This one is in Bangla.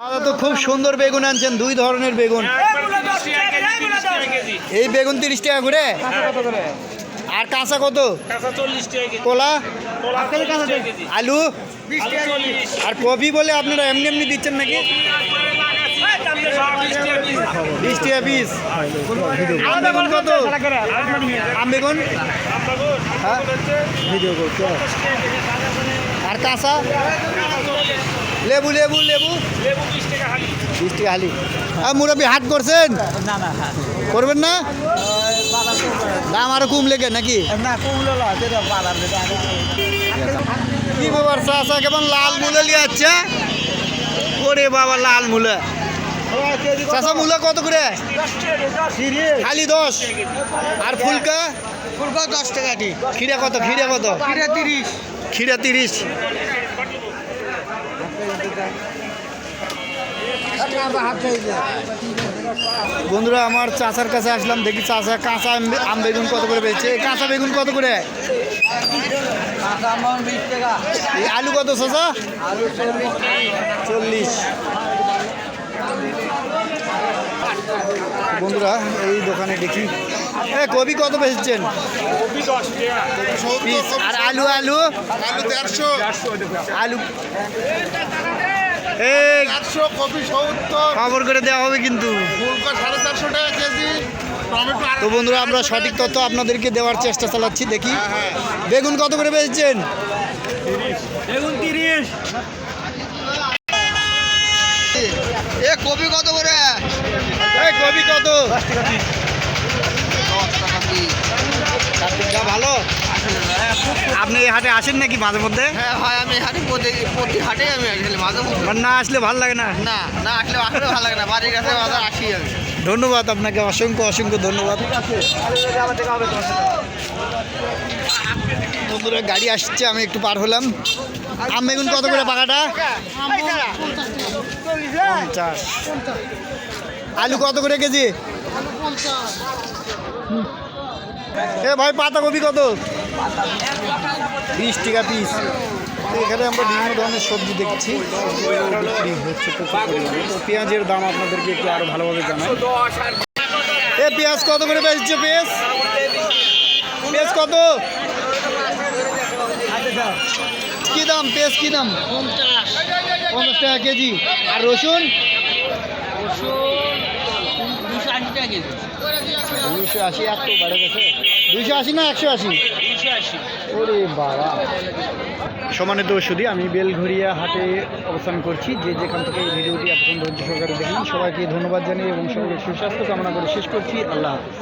দাদা তো খুব সুন্দর বেগুন আনছেন, দুই ধরনের বেগুন। এই বেগুন তিরিশ টাকা করে? আর কাঁচা কত? কলা? আলু? আর কপি বলে আপনারা এমনি এমনি দিচ্ছেন নাকি? বিশ টাকা পিস। বেগুন কত? আম বেগুন? হ্যাঁ? আর কাঁচা? লেবু লেবু লেবু। লেবু বিশ টাকা হালি। আর মুরব্বী হাট করছেন? না না করবেন না? দাম আরও কম লেগে নাকি? কি ব্যাপার চাষা কেমন লাল মূলে নিয়ে যাচ্ছে ওরে বাবা লাল মূলে। চাষা মূলা কত করে? খালি দশ। আর ফুলকা? ফুলকা দশ টাকা দি খিরা কত? খিরা কত? কিরা তিরিশ। খিরা তিরিশ। বন্ধুরা আমার চাচার কাছে আসলাম দেখি চাচা কাঁচা আম- বেগুন কত করে পেয়েছে কাঁচা বেগুন কত করে? এই আলু কত আলু চল্লিশ। বন্ধুরা এই দোকানে দেখি। হ্যাঁ কবি কত বেচছেন? আর আলু আলু? আলু দেড়শো। আলু কপি সত্তর। খবর করে দেওয়া হবে কিন্তু। সাড়ে চারশো টাকা কেজি তো বন্ধুরা আমরা সঠিক তথ্য আপনাদেরকে দেওয়ার চেষ্টা চালাচ্ছি দেখি। বেগুন কত করে বেচছেন? এ কপি কত করে? এই কবি কত? ভালো। আপনি এই হাটে আসেন নাকি মাঝে মধ্যে? হ্যাঁ হয় আমি হাটে প্রতি প্রতি হাটে আমি আসলে মাঝে মধ্যে। না আসলে ভালো লাগে না? না না আসলে আসলে ভালো লাগে না বাড়ির কাছে বাজার আসি আমি। ধন্যবাদ আপনাকে অসংখ্য অসংখ্য ধন্যবাদ। বন্ধুরা গাড়ি আসছে আমি একটু পার হলাম। আম বেগুন কত করে পাকাটা? পঞ্চাশ। আলু কত করে কেজি? এ ভাই পাতাকপি কত? বিশ টাকা পিস এখানে আমরা বিভিন্ন ধরনের সবজি দেখছি। বিক্রি হচ্ছে তো পেঁয়াজের দাম আপনাদেরকে একটু আরও ভালোভাবে জানাই। এ পেঁয়াজ কত করে বেচছে পেঁয়াজ? পেঁয়াজ কত? কি দাম পেঁয়াজ কি দাম? পঞ্চাশ টাকা কেজি। আর রসুন? দুইশো আশি এত বেড়ে গেছে। দুইশো আশি না একশো আশি? ওরে বাবা। সমানিত ওষুধি আমি বেলঘরিয়া হাটে অবস্থান করছি। যে যেখান থেকে এই ভিডিওটি এতক্ষণ ধৈর্য সহকারে দেখুন সবাইকে ধন্যবাদ জানিয়ে এবং সবাইকে সুস্বাস্থ্য কামনা করে শেষ করছি। আল্লাহ হাফিজ।